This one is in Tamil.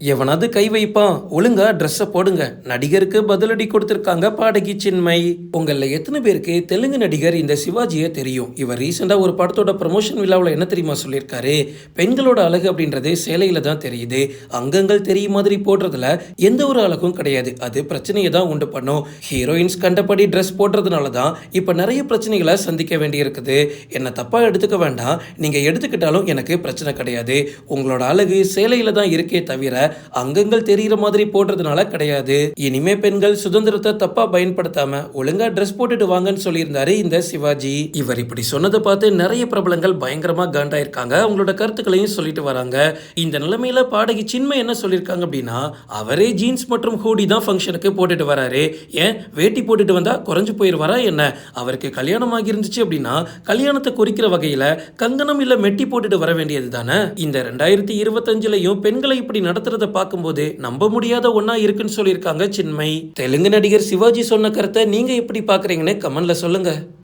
எவனாவது கை வைப்பான். ஒழுங்கா ட்ரெஸ்ஸை போடுங்க. நடிகருக்கு பதிலடி கொடுத்திருக்காங்க பாடகி சின்மை. உங்கள எத்தனை பேருக்கு தெலுங்கு நடிகர் இந்த சிவாஜியை தெரியும்? இவர் ரீசெண்டா ஒரு படத்தோட ப்ரமோஷன் விழாவில் என்ன தெரியுமா சொல்லியிருக்காரு? பெண்களோட அழகு அப்படின்றது சேலையில தான் தெரியுது. அங்கங்கள் தெரியும் மாதிரி போடுறதுல எந்த ஒரு அழகும் கிடையாது. அது பிரச்சனையை தான் உண்டு பண்ணும். ஹீரோயின்ஸ் கண்டபடி ட்ரெஸ் போடுறதுனால தான் இப்போ நிறைய பிரச்சனைகளை சந்திக்க வேண்டியிருக்குது. என்ன தப்பா எடுத்துக்க வேண்டாம். நீங்க எடுத்துக்கிட்டாலும் எனக்கு பிரச்சனை கிடையாது. உங்களோட அழகு சேலையில தான் இருக்கே தவிர அங்கங்கள் தெரிகிற மாதிரி போடுறதுனால கிடையாது. இனிமே பெண்கள் சுதந்திரத்தை தப்பா பயன்படுத்தாம ஒழுங்கா ட்ரெஸ் போட்டுட்டு வாங்கன்னு சொல்லியிருந்தாரு இந்த சிவாஜி. இவர் இப்படி சொன்னதை பார்த்து நிறைய பிரபலங்கள் பயங்கரமா காண்டாயிருக்காங்க. அவங்களோட கருத்துக்களையும் சொல்லிட்டு வராங்க. இந்த நிலைமையில பாடகி சின்மை என்ன சொல்லியிருக்காங்க அப்படின்னா அவரே ஜீன்ஸ் மற்றும் ஹூடி தான் ஃபங்க்ஷனுக்கு போட்டுட்டு வராரு. ஏன்? வேட்டி போட்டுட்டு வந்தா குறைஞ்சு போயிடுவாரா என்ன? அவருக்கு கல்யாணம் ஆகியிருந்துச்சு அப்படின்னா கல்யாணத்தை குறிக்கிற வகையில கங்கணம் இல்ல மெட்டி போட்டுட்டு வர வேண்டியது தானே இந்த ரெண்டாயிரத்தி இருபத்தஞ்சுலயும் பெண்களை இப்படி நடத்துறது பார்க்கும்போது நம்ப முடியாத ஒன்னா இருக்குன்னு சொல்லியிருக்காங்க சின்மை தெலுங்கு நடிகர் சிவாஜி சொன்ன கருத்தை நீங்க எப்படி பாக்குறீங்கன்னு கமெண்ட்ல சொல்லுங்க.